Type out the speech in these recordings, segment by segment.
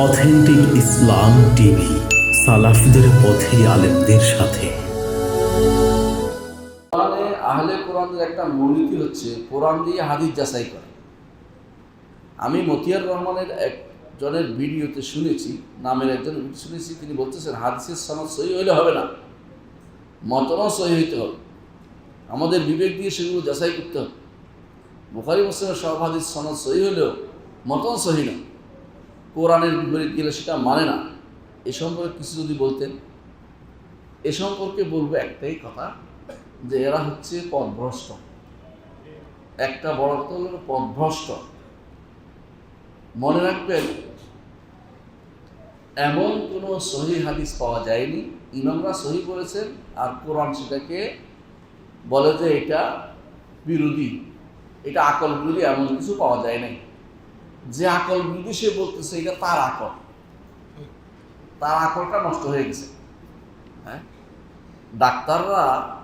Authentic ইসলাম TV, সালাফিদের পথে আলেমদের সাথে। আহলে কোরআনের একটা মূলনীতি হচ্ছে, কোরআন দিয়ে হাদিস যাচাই করে। আমি মতিয়ার রহমানের একজনের ভিডিওতে শুনেছি, নামের একজন শুনেছি, তিনি বলতেছেন, হাদিসের সনদ সহি হইলে হবে না, মতনও সহি হইতে হবে। আমাদের বিবেক দিয়ে সেগুলো যাচাই করতে হবে। বুখারি, মুসলিমের সব হাদিস সনদ সহি হলেও মতন সহি না। কোরআনের বিপরীত গেলে সেটা মানে না। এ সম্পর্কে কিছু যদি বলতেন। এ সম্পর্কে বলব একটাই কথা, যে এরা হচ্ছে পথভ্রষ্ট। একটা বড় কথা হলো পথভ্রষ্ট। মনে রাখবেন, এমন কোনো সহি হাদিস পাওয়া যায়নি। ইমামরা সহি করেছেন আর কোরআন সেটাকে বলে যে এটা বিরোধী, এটা আকল বিরোধী এমন কিছু পাওয়া যায় নাই। যে আকল বিরোধী সে বলতেছে, এটা তার আকল। তার আকলটা নষ্ট হয়ে গেছে। হ্যাঁ? ডাক্তাররা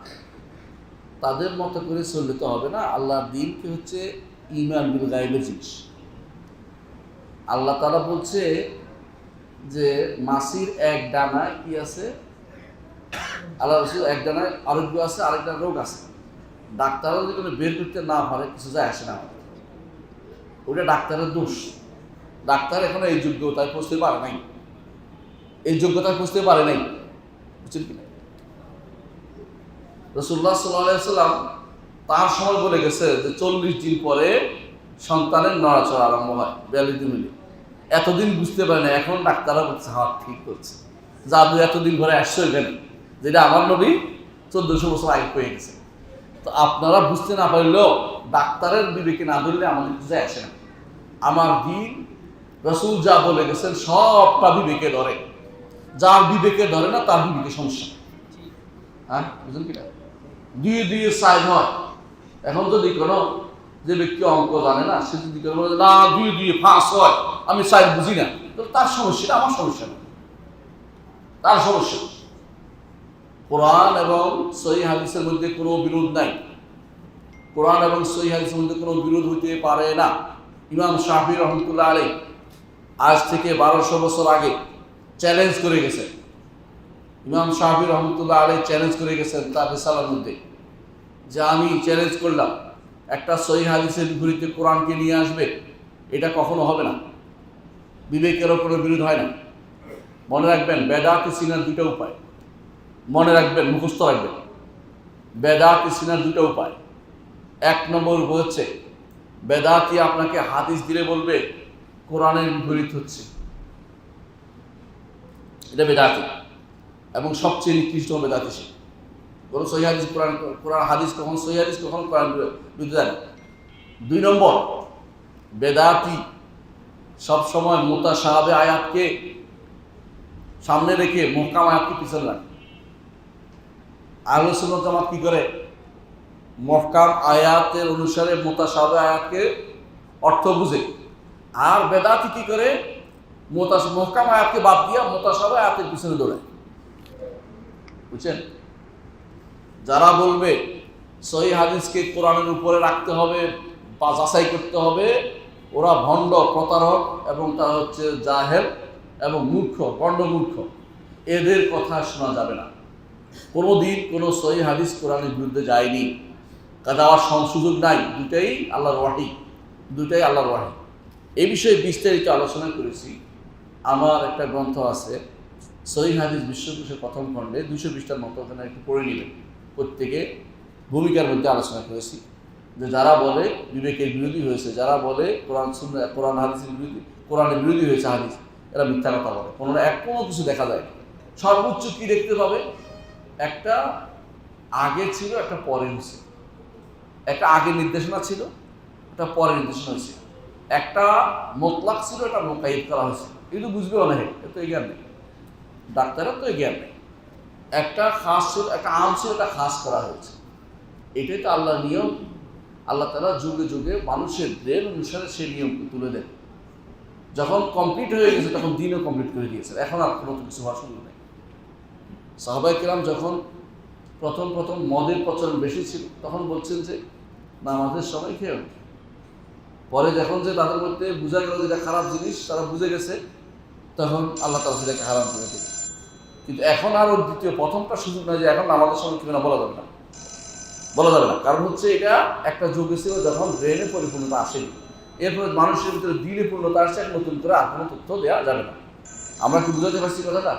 তাদের মতো করে চললে তো হবে না। আল্লাহর দিনকে হচ্ছে ইমান বিল গাইবের জিনিস। আল্লাহ তারা বলছে যে, মাসির এক ডানায় কি আছে? আল্লাহ রসুল এক ডানায় আরোগ্য আছে, আরেকটা রোগ আছে। ডাক্তাররা যদি কোনো বের করতে না পারে, কিছু যায় আসে না। ওটা ডাক্তারের দোষ। ডাক্তার এখনও এই যোগ্যতায় পৌঁছতে পারে নাই। এই যোগ্যতায় পৌঁছতে পারে নাই। বুঝছেন কি রসুল্লাহ সাল্লাম তার সময় বলে গেছে যে চল্লিশ দিন পরে সন্তানের নড়াচড়া আরম্ভ হয়, বিয়াল্লিশ দিন মিলে। এতদিন বুঝতে পারে না এখন ডাক্তাররা বলছে হ্যাঁ ঠিক করছে জাদু এতদিন ধরে আসছে এখানে, যেটা আমার নবী চোদ্দশো বছর আগে পেয়ে গেছে। তো আপনারা বুঝতে না পারলেও ডাক্তারের বিবেকে না ধরলে আমাদের কিছু আসে না আমার দিন, রসুল যা বলে গেছেন, সবটা বিবেকে ধরে। যার বিবেকে ধরে না, তার বিবেকে সমস্যা। হ্যাঁ বুঝলেন কিনা দুয়ে দুয়ে সাইড হয়। এখন যদি কোনো যে ব্যক্তি অঙ্ক জানে না, সে যদি না, দুয়ে দুয়ে, ফাঁস হয়, আমি সাইড বুঝি না তার সমস্যাটা আমার সমস্যা না। তার সমস্যা। কোরআন এবং সহি হাদিসের মধ্যে কোনো বিরোধ নাই। কোরআন এবং সহি হাদিসের মধ্যে কোনো বিরোধ হইতে পারে না। ইমাম শাহি রহমতুল্লাহ আলী আজ থেকে বারোশো বছর আগে চ্যালেঞ্জ করে গেছে ইমাম শাহি রহমতুল্লাহ আলী চ্যালেঞ্জ করে গেছেন তার রেসালার মধ্যে যে আমি চ্যালেঞ্জ করলাম, একটা সহি হাদিসের বিপরীতে কোরআনকে নিয়ে আসবে, এটা কখনো হবে না। বিবেকেরও কোনো বিরোধ হয় না। মনে রাখবেন বেদাতি সিনার দুটো উপায়। মনে রাখবেন, মুখস্থ রাখবেন। বেদাতি সিনার দুটো উপায়। এক নম্বর উপায় হচ্ছে, বেদাতি আপনাকে হাদিস দিলে বলবে, কোরআনের বিপরীত হচ্ছে। এটা বেদাতি। এবং সবচেয়ে নিকৃষ্ট বেদাতি সে। কোনো সহি কোরআন কোরআন হাদিস কখন, সহি কখন কোরআন বিরুদ্ধে যায় না। দুই নম্বর, বেদাতি সবসময় মোতা সাহাবে আয়াতকে সামনে রেখে মোহকাম আয়াতকে পিছনে রাখে। আলোচনা জামাত কি করে? মহকাম আয়াতের অনুসারে মোতা আয়াতকে অর্থ বুঝে। আর বেদাতি কি করে? মোতা মহকাম আয়াতকে বাদ দিয়া মোতা সাহাবে আয়াতের পিছনে দৌড়ায়। বুঝছেন? যারা বলবে, সহি হাদিসকে কোরআনের উপরে রাখতে হবে বা যাচাই করতে হবে, ওরা ভণ্ড, প্রতারক এবং তারা হচ্ছে জাহেল এবং মূর্খ গণ্ড মূর্খ এদের কথা শোনা যাবে না। কোনো দিন কোনো সহি হাদিস কোরআনের বিরুদ্ধে যায়নি। যাওয়ার সং- সুযোগ নাই। দুটাই আল্লাহর ওয়াহি। দুটাই আল্লাহর ওয়াহি। এই বিষয়ে বিস্তারিত আলোচনা করেছি। আমার একটা গ্রন্থ আছে, সহি হাদিস বিশ্বকোষের প্রথম খণ্ডে দুইশো বিশটার মতো ওখানে একটু পড়ে নেবেন। প্রত্যেকে ভূমিকার মধ্যে আলোচনা করেছি। যে যারা বলে বিবেকের বিরোধী হয়েছে, যারা বলে কোরআন শূন্য কোরআন হাদিসের বিরোধী, কোরআনের বিরোধী হয়েছে হাদিস, এরা মিথ্যা কথা বলে। কোনো এক কোনো কিছু দেখা যায়। সর্বোচ্চ কি দেখতে পাবে? একটা আগে ছিল, একটা পরে হয়েছে একটা আগে নির্দেশনা ছিল, একটা পরে নির্দেশনা হয়েছে একটা মোতলাক ছিল, একটা মোকাইদ করা হয়েছে এগুলো বুঝবে অনেক এত জ্ঞান নেই। ডাক্তারের তো জ্ঞান নেই। একটা খাস ছিল, একটা আম ছিল, একটা খাস করা হয়েছে। এটাই তো আল্লাহর নিয়ম। আল্লাহ তালা যুগে যুগে মানুষের ব্রেন অনুসারে সেই নিয়মকে তুলে দেন। যখন কমপ্লিট হয়ে গেছে, তখন দিনও কমপ্লিট করে দিয়েছে এখন আর কোনো কিছু হওয়ার সুযোগ নেই। সাহাবাই কিরাম যখন প্রথম প্রথম মদের প্রচলন বেশি ছিল, তখন বলছেন যে, না, আমাদের সবাই খেয়ে পরে যখন যে তাদের মধ্যে বোঝা গেল যে এটা খারাপ জিনিস, তারা বুঝে গেছে, তখন আল্লাহ তালা সেটাকে হারাম করে দেবে কিন্তু এখন আর ওর দ্বিতীয়, প্রথমটা সুযোগ নয় যে এখন আমাদের সঙ্গে কিনা বলা যাবে না। বলা যাবে না। কারণ হচ্ছে এটা একটা যুগে ছিল যখন ব্রেনে পরিপূর্ণতা আসেনি। এরপরে মানুষের ভিতরে দিলে পূর্ণতা আসছে, এখন নতুন করে আর কোনো তথ্য দেওয়া যাবে না। আমরা কি বুঝাতে পারছি কথাটা?